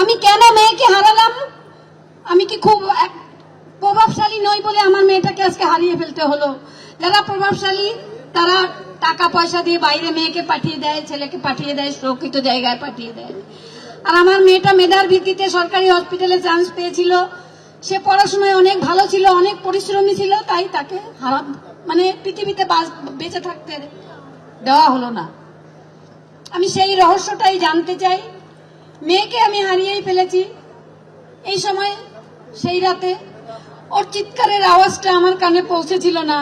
আমি কেন মেয়েকে হারালাম? আমি কি খুব প্রভাবশালী নই বলে আমার মেয়েটাকে আজকে হারিয়ে ফেলতে হলো? যারা প্রভাবশালী, তারা টাকা পয়সা দিয়ে বাইরে মেয়েকে পাঠিয়ে দেয়, ছেলেকে পাঠিয়ে দেয়, সুরক্ষিত জায়গায় পাঠিয়ে দেয়। আর আমার মেয়েটা মেধার ভিত্তিতে সরকারি হসপিটালে চান্স পেয়েছিল। সে পড়াশোনায় অনেক ভালো ছিল, অনেক পরিশ্রমী ছিল, তাই তাকে হারা মানে পৃথিবীতে বেঁচে থাকতে দেওয়া হলো না। আমি সেই রহস্যটাই জানতে চাই। মেয়েকে আমি হারিয়েই ফেলেছি। এই সময়, সেই রাতে ওর চিৎকারের আওয়াজটা আমার কানে পৌঁছেছিল না।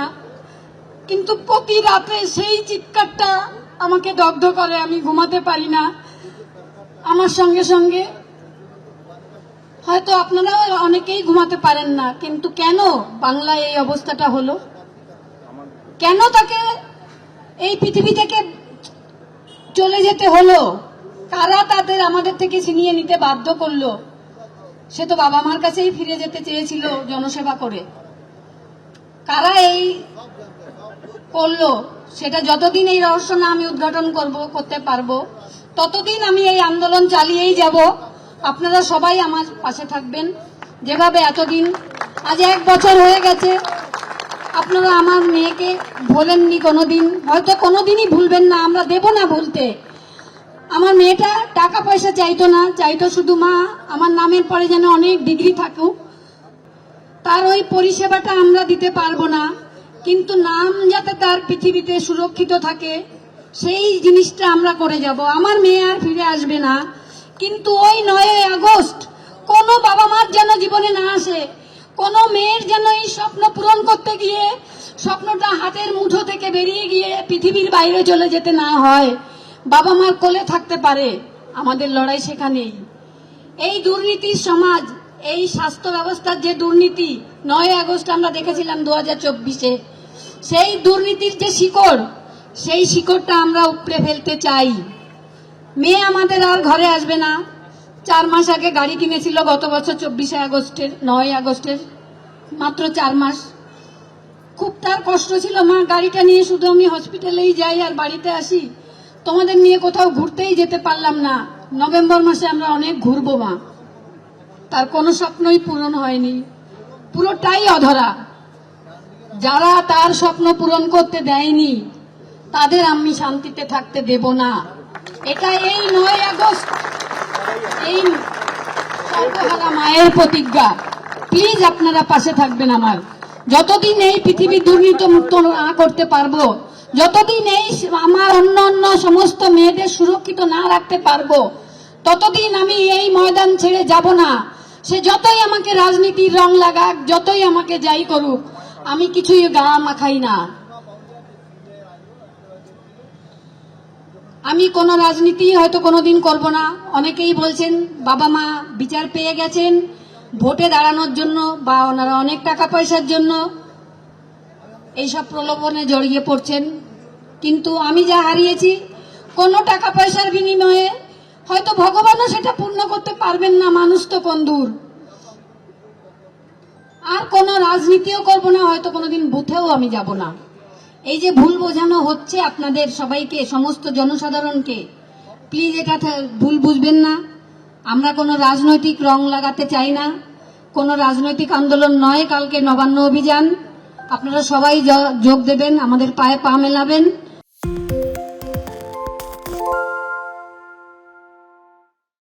কিন্তু প্রতি রাতে সেই চিৎকারটা আমাকে দগ্ধ করে, আমি ঘুমাতে পারি না। আমার সঙ্গে সঙ্গে হয়তো আপনারাও অনেকেই ঘুমাতে পারেন না, কিন্তু কেন বাংলায় এই অবস্থাটা হলো? কেন তাকে এই পৃথিবী থেকে চলে যেতে হলো? কারা তাদের আমাদের থেকে ছিনিয়ে নিতে বাধ্য করল। সে তো বাবা মার কাছেই ফিরে যেতে চেয়েছিল জনসেবা করে। কারা এই করল, সেটা যতদিন এই রহস্য না আমি উদ্ঘাটন করব, করতে পারব, ততদিন আমি এই আন্দোলন চালিয়েই যাব। আপনারা সবাই আমার পাশে থাকবেন। যেভাবে এতদিন, আজ এক বছর হয়ে গেছে, আপনারা আমার মেয়েকে ভোলেননি কোনোদিন। হয়তো কোনোদিনই ভুলবেন না, আমরা দেব না ভুলতে। আমার মেয়েটা টাকা পয়সা চাইতো না, চাইতো শুধু মা, আমার নামের পরে যেন অনেক ডিগ্রি থাকুক। তার ওই পরিষেবাটা আমরা দিতে পারব না, কিন্তু নাম যাতে তার পৃথিবীতে সুরক্ষিত থাকে, সেই জিনিসটা আমরা করে যাব। আমার মেয়ে আর ফিরে আসবে না। কিন্তু ওই নয় আগস্ট, কোনো বাবা মার যেন জীবনে না আসে, কোনো মেয়ের যেন এই স্বপ্ন পূরণ করতে গিয়ে, স্বপ্নটা হাতের মুঠো থেকে বেরিয়ে গিয়ে পৃথিবীর বাইরে চলে যেতে না হয়। বাবা মার কোলে থাকতে পারে। আমাদের লড়াই সেখানেই। এই দুর্নীতির সমাজ, এই স্বাস্থ্য ব্যবস্থার যে দুর্নীতি, নয় আগস্ট আমরা দেখেছিলাম দু হাজার চব্বিশে। সেই দুর্নীতির যে শিকড়, সেই শিকড়টা আমরা উপড়ে ফেলতে চাই। মেয়ে আমাদের আর ঘরে আসবে না। চার মাস আগে গাড়ি কিনেছিল গত বছর চব্বিশে আগস্টের, নয় আগস্টের, মাত্র চার মাস। খুব তার কষ্ট ছিল, মা গাড়িটা নিয়ে শুধু আমি হসপিটালেই যাই আর বাড়িতে আসি। তোমাদের নিয়ে কোথাও ঘুরতেই যেতে পারলাম না। নভেম্বর মাসে আমরা অনেক ঘুরবো মা। তার কোনো স্বপ্নই পূরণ হয়নি। পুরোটাই অধরা। যারা তার স্বপ্ন পূরণ করতে দেয়নি, তাদের আমি শান্তিতে থাকতে দেব না। এটা এই নয় আগস্ট। এই সর্বহারা মায়ের প্রতিজ্ঞা। প্লিজ আপনারা পাশে থাকবেন আমার। যতদিন এই পৃথিবী দুর্নীতি মুক্ত না করতে পারব, যতদিন এই আমার অন্য অন্য সমস্ত মেয়েদের সুরক্ষিত না রাখতে পারব, ততদিন আমি এই ময়দান ছেড়ে যাব না। সে যতই আমাকে রাজনীতির রং লাগাক, যতই আমাকে যাই করুক, আমি কিছুই গা মাখাই না। আমি কোনো রাজনীতি হয়তো কোনোদিন করব না। অনেকেই বলছেন, বাবা মা বিচার পেয়ে গেছেন ভোটে দাঁড়ানোর জন্য বা ওনারা অনেক টাকা পয়সার জন্য এইসব প্রলোভনে জড়িয়ে পড়ছেন। কিন্তু আমি যা হারিয়েছি, কোনো টাকা পয়সার বিনিময়ে হয়তো ভগবানও সেটা পূর্ণ করতে পারবেন না, মানুষ তো কোন দূর আর কোনো রাজনীতিও করব না, হয়তো কোনোদিন বুথেও আমি যাব না। এই যে ভুল বোঝানো হচ্ছে আপনাদের সবাইকে, সমস্ত জনসাধারণকে প্লিজ এটা ভুল বুঝবেন না। আমরা কোনো রাজনৈতিক রং লাগাতে চাই না। কোনো রাজনৈতিক আন্দোলন নয়, কালকে নবান্ন অভিযান। আপনারা সবাই যোগ দেবেন, আমাদের পায়ে পা মেলাবেন।